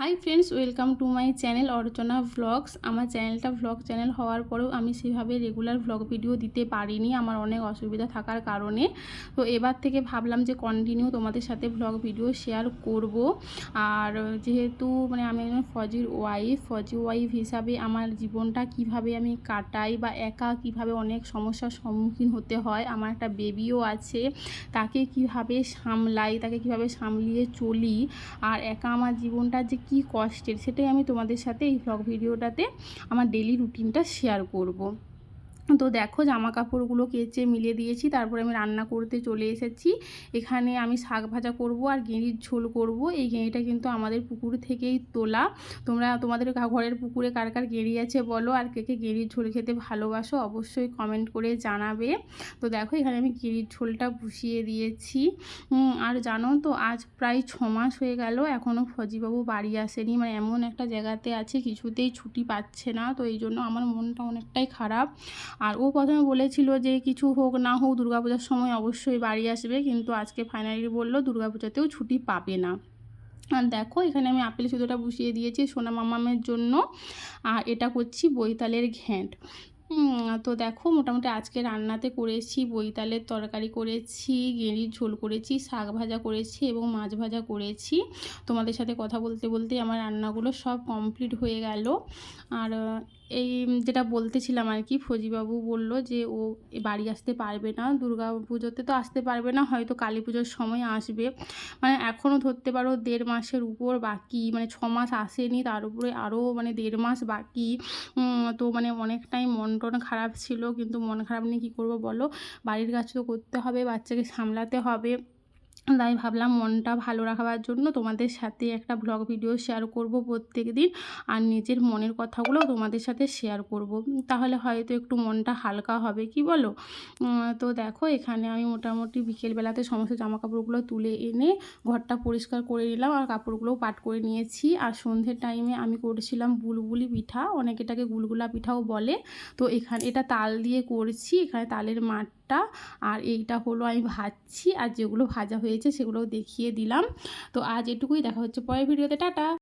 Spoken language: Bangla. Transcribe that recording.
Hi friends welcome to my channel Archana vlogs আমার চ্যানেলটা ভ্লগ চ্যানেল হওয়ার পরেও আমি সেভাবে রেগুলার ভ্লগ ভিডিও দিতে পারিনি, আমার অনেক অসুবিধা থাকার কারণে। তো এবার থেকে ভাবলাম যে কন্টিনিউ তোমাদের সাথে ভ্লগ ভিডিও শেয়ার করব। আর যেহেতু মানে আমি একজন ফজির ওয়াইফ ফজি ওয়াইফ হিসাবে আমার জীবনটা কীভাবে আমি কাটাই বা একা কীভাবে অনেক সমস্যার সম্মুখীন হতে হয়, আমার একটা বেবিও আছে, তাকে কীভাবে সামলাই, তাকে কীভাবে সামলিয়ে চলি, আর একা আমার জীবনটা যে কী কষ্টের সেটাই আমি তোমাদের সাথে এই ভ্লগ ভিডিওটাতে আমার ডেলি রুটিনটা শেয়ার করব। তো দেখো জামা কাপড়গুলো কেচে মিলিয়ে দিয়েছি, তারপরে আমি রান্না করতে চলে এসেছি। এখানে আমি শাক ভাজা করব আর গেঁড়ির ঝোল করব। এই গেঁড়িটা কিন্তু আমাদের পুকুর থেকেই তোলা। তোমরা, তোমাদের ঘরের পুকুরে কার কার গেঁড়ি আছে বলো, আর কে কে গেঁড়ির ঝোল খেতে ভালোবাসো অবশ্যই কমেন্ট করে জানাবে। তো দেখো এখানে আমি গেঁড়ির ঝোলটা বসিয়ে দিয়েছি। আর জানো তো, আজ প্রায় ছ মাস হয়ে গেল এখনও ফজিবাবু বাড়ি আসেনি। মানে এমন একটা জায়গাতে আছে, কিছুতেই ছুটি পাচ্ছে না। তো এই জন্য আমার মনটা অনেকটাই খারাপ। আর ও প্রথমে বলেছিল যে কিছু হোক না হোক দুর্গাপূজার সময় অবশ্যই বাড়ি আসবে, কিন্তু আজকে ফাইনালি বলল দুর্গাপূজাতেও ছুটি পাবে না। আর দেখো, এখানে আমি আপেল সুতোটা বসিয়ে দিয়েছি সোনা মামামের জন্য, আর এটা করছি বৈতালের ঘ্যাঁট। তো দেখো, মোটামুটি আজকে রান্নাতে করেছি বৈতালের তরকারি করেছি, গেঁড়ির ঝোল করেছি, শাক ভাজা করেছি এবং মাছ ভাজা করেছি। তোমাদের সাথে কথা বলতে বলতে আমার রান্নাগুলো সব কমপ্লিট হয়ে গেল। আর এই যেটা বলতেছিলাম আর কি, ফজিবাবু বলল যে ও বাড়ি আসতে পারবে না, দুর্গা পুজোতে তো আসতে পারবে না, হয়তো কালী পুজোর সময় আসবে। মানে এখনও ধরতে পারো দেড় মাসের উপর বাকি মানে ছ মাস আসেনি, তার উপরে আরও মানে দেড় মাস বাকি। তো মানে অনেকটাই মন টন খারাপ ছিল, কিন্তু মন খারাপ নিয়ে কী করব বলো? বাড়ির কাজ তো করতে হবে, বাচ্চাকে সামলাতে হবে। তাই ভাবলাম মনটা ভালো রাখাবার জন্য তোমাদের সাথে একটা ব্লগ ভিডিও শেয়ার করব প্রত্যেক দিন আর নিজের মনের কথাগুলো তোমাদের সাথে শেয়ার করব। তাহলে হয়তো একটু মনটা হালকা হবে, কি বলো? তো দেখো, এখানে আমি মোটামুটি বিকেলবেলাতে সমস্ত জামা কাপড়গুলো তুলে এনে ঘরটা পরিষ্কার করে নিলাম আর কাপড়গুলোও পাট করে নিয়েছি। আর সন্ধ্যের টাইমে আমি করেছিলাম বুলবুলি পিঠা, অনেকে এটাকে গুলগুলা পিঠাও বলে। তো এখানে এটা তাল দিয়ে করছি, এখানে তালের মাঠটা, আর এইটা হলো আমি ভাজছি, আর যেগুলো ভাজা হয়েছে সেগুলোও দেখিয়ে দিলাম। তো আজ এটুকুই দেখা হচ্ছে পরের ভিডিওতে। টাটা!